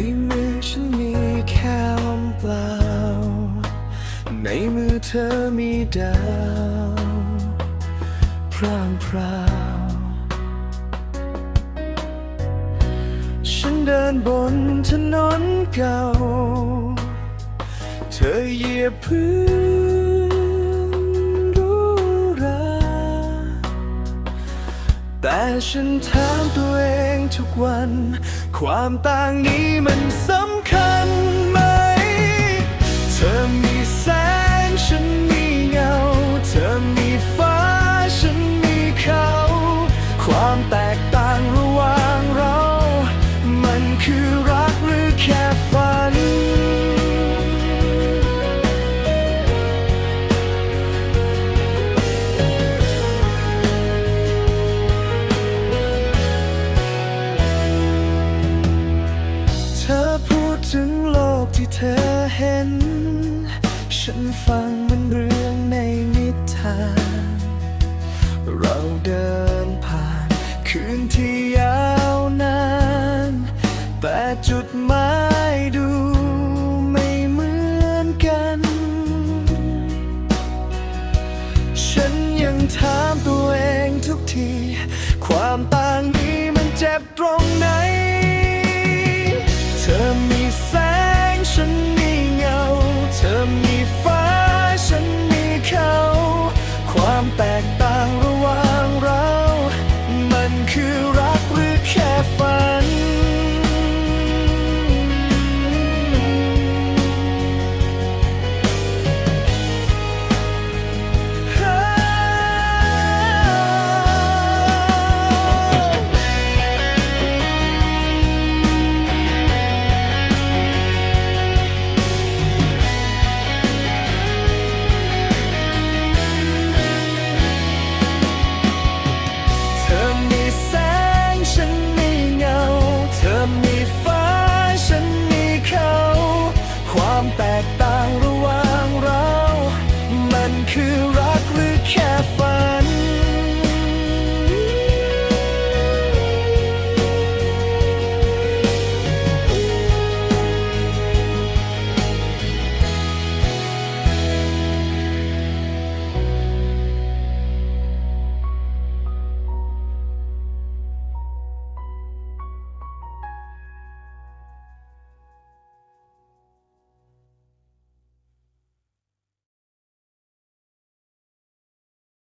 ในมือฉันมีแค่ลมเปล่า ในมือเธอมีดาวพร่างพราวฉันเดินบนถนนเก่า เธอเหยียบพื้นรู้ราแต่ฉันถามตัวเอง ทุกวัน ความต่างนี้มันสำคัญไหม เธอมีแสงฉัน ถึงโลกที่เธอเห็น ฉันฟังมันเรื่องในนิทาน เราเดินผ่าน คืนที่ยาวนาน แต่จุดหมายดูไม่เหมือนกัน ฉันยังถามตัวเองทุกที ความต่างนี้มันเจ็บตรงไหน เธอมี กต่าง